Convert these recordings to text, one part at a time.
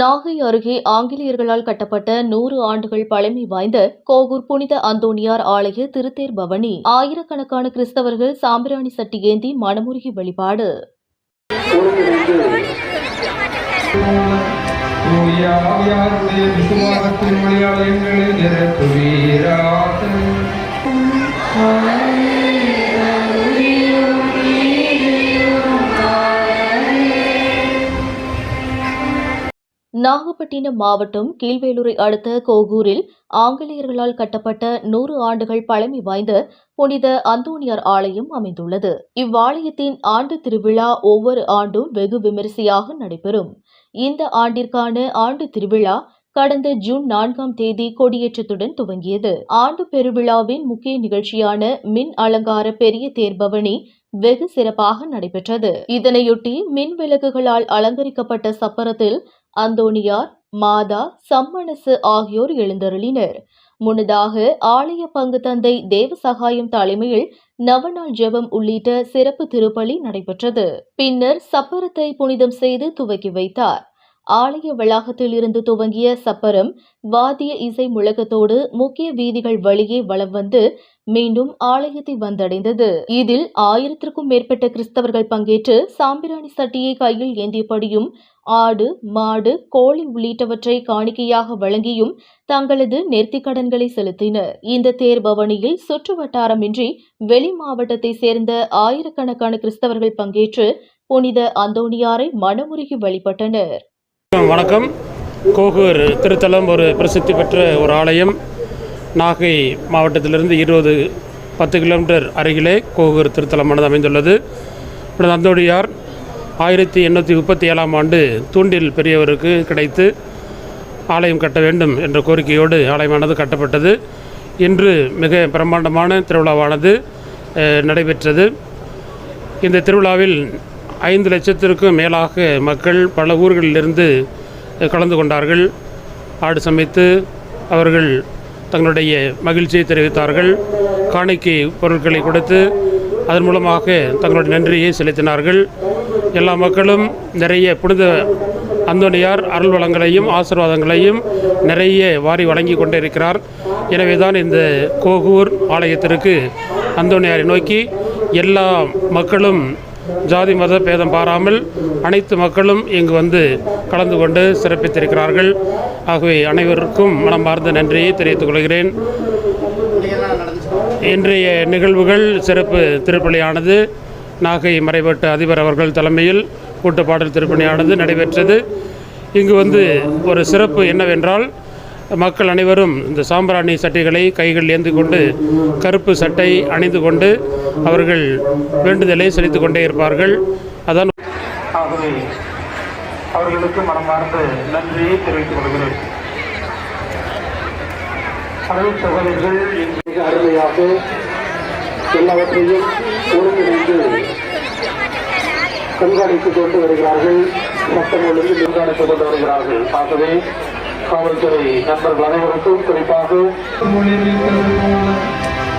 நாகை அருகே ஆங்கிலேயர்களால் கட்டப்பட்ட நூறு ஆண்டுகள் பழமை வாய்ந்த கோகூர் புனித அந்தோனியார் ஆலய திருத்தேர் பவனி. ஆயிரக்கணக்கான கிறிஸ்தவர்கள் சாம்பிராணி சட்டி ஏந்தி மனமுருகி வழிபாடு. விசுவாசத்தின் வழியால் நிரப்புவீராக நாகப்பட்டினம் மாவட்டம் கீழ்வேலூரை அடுத்த கோகூரில் ஆங்கிலேயர்களால் கட்டப்பட்ட நூறு ஆண்டுகள் பழமை வாய்ந்த புனித அந்தோனியார் ஆலயம் அமைந்துள்ளது. இவ்வாலயத்தின் ஆண்டு திருவிழா ஒவ்வொரு ஆண்டும் வெகு விமரிசையாக நடைபெறும். இந்த ஆண்டிற்கான ஆண்டு திருவிழா கடந்த ஜூன் நான்காம் தேதி கொடியேற்றத்துடன் துவங்கியது. ஆண்டு பெருவிழாவின் முக்கிய நிகழ்ச்சியான மின் அலங்கார பெரிய தேர்பவனி வெகு சிறப்பாக நடைபெற்றது. இதனையொட்டி மின் விளக்குகளால் அலங்கரிக்கப்பட்ட சப்பரத்தில் அந்தோணியார் மாதா சம்மனசு ஆகியோர் எழுந்தருளினர். முன்னதாக ஆலய பங்கு தந்தை தேவசகாயம் தலைமையில் நவநாள் ஜெபம் உள்ளிட்ட சிறப்பு திருப்பலி நடைபெற்றது. பின்னர் சப்பரத்தை புனிதம் செய்து துவக்கி வைத்தார். ஆலய வளாகத்தில் இருந்து துவங்கிய சப்பரம் வாத்திய இசை முழக்கத்தோடு முக்கிய வீதிகள் வழியே வலம் வந்து மீண்டும் ஆலயத்தை வந்தடைந்தது. இதில் ஆயிரத்திற்கும் மேற்பட்ட கிறிஸ்தவர்கள் பங்கேற்று சாம்பிராணி சட்டியை கையில் ஏந்தியபடியும் ஆடு மாடு கோழி உள்ளிட்டவற்றை காணிக்கையாக வழங்கியும் தங்களது நேர்த்திக்கடன்களை செலுத்தினர். இந்த தேர் பவனியில் சுற்று வட்டாரமின்றி வெளி மாவட்டத்தை சேர்ந்த ஆயிரக்கணக்கான கிறிஸ்தவர்கள் பங்கேற்று புனித அந்தோணியாரை மனமுருகி வழிபட்டனர். வணக்கம். கோகூர் திருத்தலம் ஒரு பிரசித்தி பெற்ற ஒரு ஆலயம். நாகை மாவட்டத்திலிருந்து இருபது பத்து கிலோமீட்டர் அருகிலே கோகூர் திருத்தலமானது அமைந்துள்ளது. இப்பொழுது அந்தோடியார் ஆயிரத்தி எண்ணூற்றி முப்பத்தி ஏழாம் ஆண்டு தூண்டில் பெரியவருக்கு கிடைத்து ஆலயம் கட்ட வேண்டும் என்ற கோரிக்கையோடு ஆலயமானது கட்டப்பட்டது. இன்று மிக பிரம்மாண்டமான திருவிழாவானது நடைபெற்றது. இந்த திருவிழாவில் ஐந்து லட்சத்திற்கும் மேலாக மக்கள் பல ஊர்களிலிருந்து கலந்து கொண்டார்கள். ஆடு சமைத்து அவர்கள் தங்களுடைய மகிழ்ச்சியை தெரிவித்தார்கள். காணிக்கை பொருட்களை கொடுத்து அதன் மூலமாக தங்களுடைய நன்றியை செலுத்தினார்கள். எல்லா மக்களும் நிறைய புனித அந்தோனியார் அருள் வளங்களையும் ஆசீர்வாதங்களையும் நிறைய வாரி வழங்கி கொண்டே இருக்கிறார் எனவே தான் இந்த கோகூர் ஆலயத்திற்கு அந்தோனியாரை நோக்கி எல்லா மக்களும் ஜாதி மத பேதம் பாராமல் அனைத்து மக்களும் இங்கு வந்து கலந்து கொண்டு சிறப்பித்திருக்கிறார்கள். ஆகவே அனைவருக்கும் மனமார்ந்த நன்றியை தெரிவித்துக் கொள்கிறேன். இன்றைய நிகழ்வுகள் சிறப்பு திருப்பலியானது. நாகை மறைபட்ட அதிபர் அவர்கள் தலைமையில் கூட்டுப்பாடல் திருப்பணியானது நடைபெற்றது. இங்கு வந்து ஒரு சிறப்பு என்னவென்றால் மக்கள் அனைவரும் இந்த சாம்பிராணி சட்டைகளை கைகள் ஏந்தி கொண்டு கருப்பு சட்டை அணிந்து கொண்டு அவர்கள் வேண்டுதலை செலுத்திக் கொண்டே இருப்பார்கள். அதான் ஆகவே அவர்களுக்கு மனமார்ந்த நன்றியை தெரிவித்துக் கொள்கிறேன். அனைத்து சகோதரர்கள் மிக அருமையாக எல்லாவற்றையும் ஒருங்கிணைந்து கண்காணித்துக் கொண்டு வருகிறார்கள். சட்டம் ஒழுங்கு கண்காணித்துக் கொண்டு வருகிறார்கள். ஆகவே காவல்துறை நண்பர்கள் அனைவருக்கும் குறிப்பாக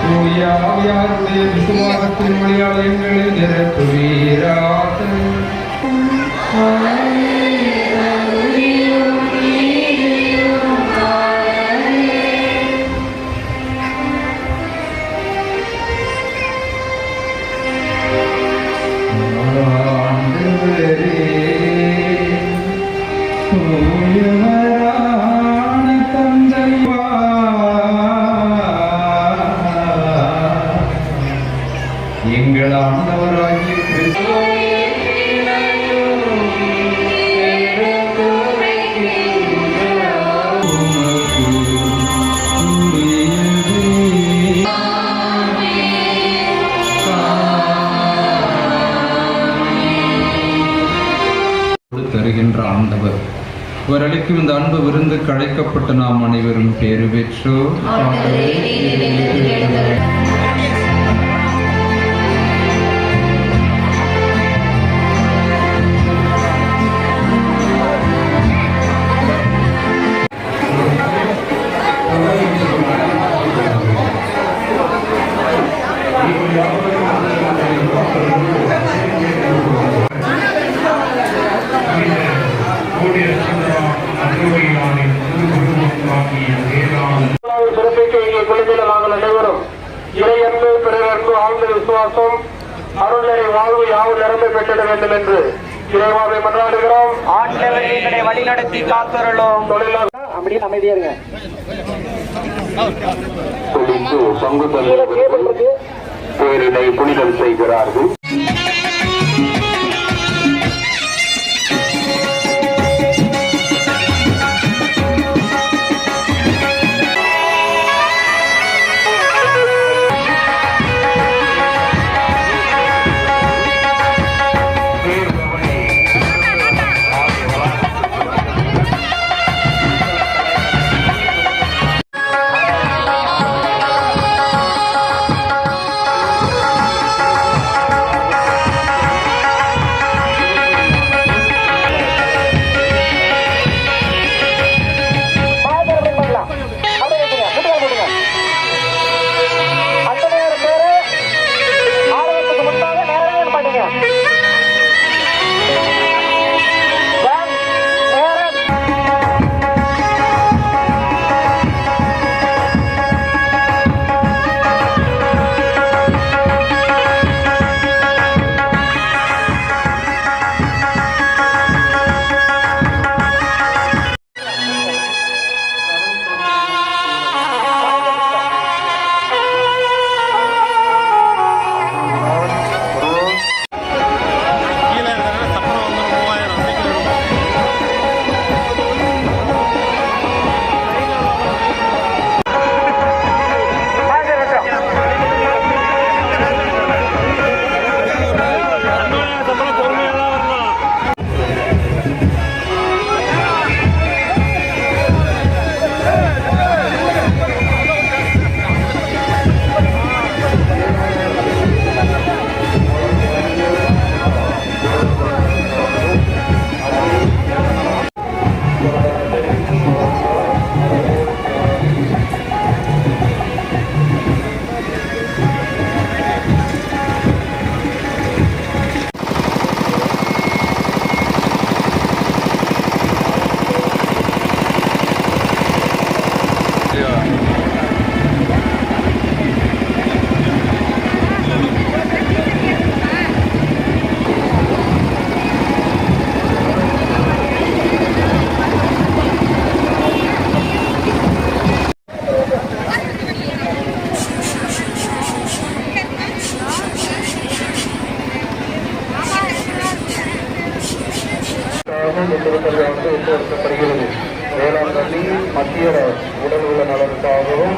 தூயாவியாருடைய விசுவாசத்தின் வழியால் எங்களை நிரப்புவீராக. இந்த அன்பு விருந்து கழைக்கப்பட்ட நாம் அனைவரும் பேறு பெற்றோர் பிறரன்பு ஆழ்ந்த விசுவாசம் அருள்நெறி வாழ்வு யாவும் நிரம்பி பெற்றிட வேண்டும் என்று இறைவாவை மன்றாடுகிறோம். ஆண்டவர் எங்களை வழிநடத்தி காத்தருளும். தொழிலாளர் அப்படியே அமைதியா இருங்க. பேரினை புனிதம் செய்கிறார்கள்.